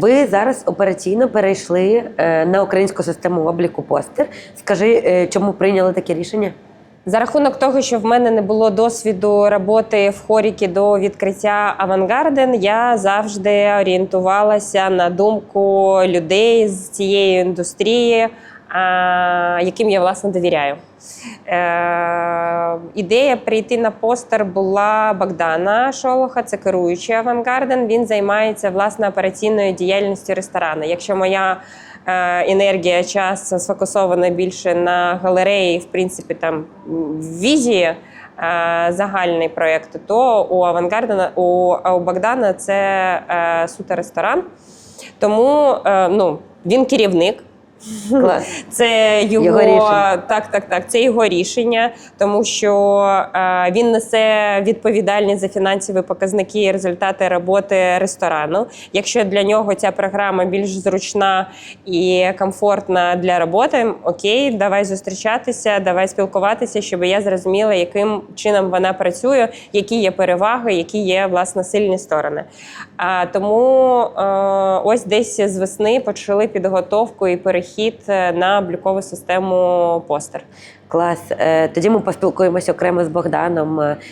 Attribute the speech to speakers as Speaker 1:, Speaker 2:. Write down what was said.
Speaker 1: Ви зараз операційно перейшли е, на українську систему обліку постер. Скажи, е, чому прийняли таке рішення?
Speaker 2: За рахунок того, що в мене не було досвіду роботи в хоріки до відкриття Авангарден, я завжди орієнтувалася на думку людей з цієї індустрії, яким я власне довіряю. Е, ідея прийти на постер була Богдана Шолоха, це керуючий Авангарден. Він займається власне операційною діяльністю ресторану. Якщо моя енергія, час сфокусована більше на галереї, в принципі, там візії. е, Загальний проєкт, то у Авангардена у, у Богдана це е, суто ресторан. Тому е, ну, він керівник.
Speaker 1: Клас.
Speaker 2: Це його,
Speaker 1: Його рішення.
Speaker 2: так, так, так. Це його рішення, тому що е, він несе відповідальність за фінансові показники і результати роботи ресторану. Якщо для нього ця програма більш зручна і комфортна для роботи, окей, давай зустрічатися, давай спілкуватися, щоб я зрозуміла, яким чином вона працює, які є переваги, які є власне сильні сторони. А тому е, ось десь з весни почали підготовку і перехід е, на блюкову систему постер.
Speaker 1: Клас. Е, Тоді ми поспілкуємося окремо з Богданом.